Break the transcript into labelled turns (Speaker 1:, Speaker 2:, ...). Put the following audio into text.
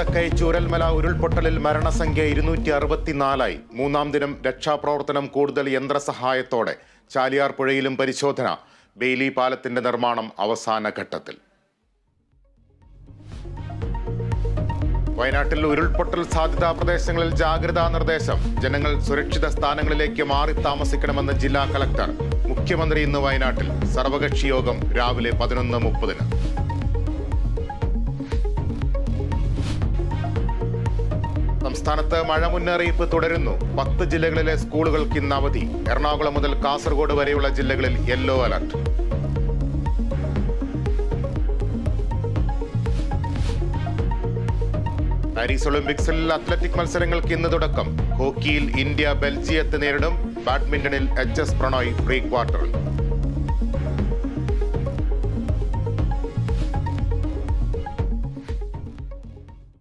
Speaker 1: മുണ്ടക്കൈ ചൂരൽമല ഉരുൾപൊട്ടലിൽ മരണസംഖ്യ ഇരുന്നൂറ്റി അറുപത്തിനാലായി മൂന്നാം ദിനം രക്ഷാപ്രവർത്തനം കൂടുതൽ യന്ത്രസഹായത്തോടെ. ചാലിയാർ പുഴയിലും പരിശോധന. ബെയിലി പാലത്തിന്റെ നിർമ്മാണം അവസാന ഘട്ടത്തിൽ. വയനാട്ടിൽ ഉരുൾപൊട്ടൽ സാധ്യതാ പ്രദേശങ്ങളിൽ ജാഗ്രതാ നിർദ്ദേശം. ജനങ്ങൾ സുരക്ഷിത സ്ഥാനങ്ങളിലേക്ക് മാറി താമസിക്കണമെന്ന് ജില്ലാ കളക്ടർ മുഖ്യമന്ത്രി ഇന്ന് വയനാട്ടിൽ. സർവകക്ഷി യോഗം രാവിലെ പതിനൊന്ന് മുപ്പതിന്. സംസ്ഥാനത്ത് മഴ മുന്നറിയിപ്പ് തുടരുന്നു. പത്ത് ജില്ലകളിലെ സ്കൂളുകൾക്ക് ഇന്ന് അവധി. എറണാകുളം മുതൽ കാസർഗോഡ് വരെയുള്ള ജില്ലകളിൽ യെല്ലോ അലർട്ട്. പാരീസ് ഒളിമ്പിക്സിൽ അത്ലറ്റിക് മത്സരങ്ങൾക്ക് ഇന്ന് തുടക്കം. ഹോക്കിയിൽ ഇന്ത്യ ബെൽജിയത്തെ നേരിടും. ബാഡ്മിന്റണിൽ എച്ച് എസ് പ്രണോയ് പ്രീ ക്വാർട്ടറിൽ